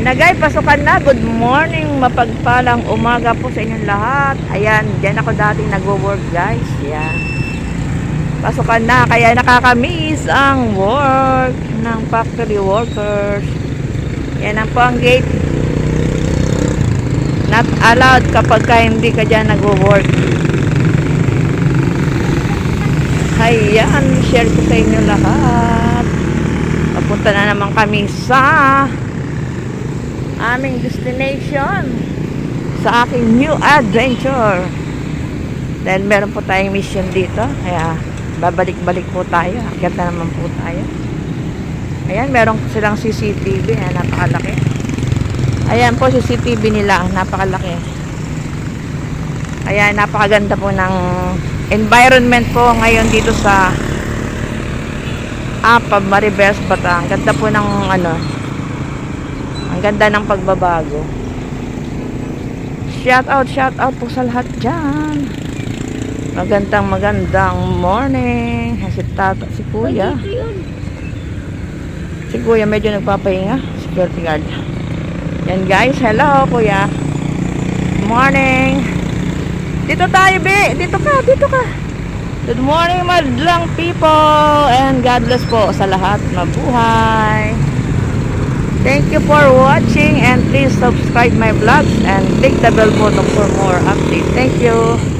Yan na guys, pasukan na. Good morning, mapagpalang umaga po sa inyong lahat. Ayan, dyan ako dati nagwo-work guys. Yan. Pasukan na, kaya nakakamiss ang work ng factory workers. Yan ang po ang gate. Not allowed kapag ka hindi ka dyan nagwo-work. Ayan, share ko sa inyo lahat. Papunta na naman kami sa aming destination sa aking new adventure. Then meron po tayong mission dito. Kaya babalik-balik po tayo. Akyat na naman po tayo. Ayan, meron silang CCTV. Ayan, napakalaki. Ayan po CCTV nila. Napakalaki. Ayan, napakaganda po ng environment po ngayon dito sa Apab Maribes Batang. Ganda po ng ano, ang ganda ng pagbabago. Shout out, shout out po sa lahat dyan. Magandang magandang morning. Si tata, si kuya. Si kuya medyo nagpapahinga. Security guard. Yan guys, hello kuya. Morning. Dito tayo, be. Dito ka, dito ka. Good morning, madlang people. And God bless po sa lahat. Mabuhay. Thank you for watching and please subscribe my vlogs and click the bell button for more updates. Thank you.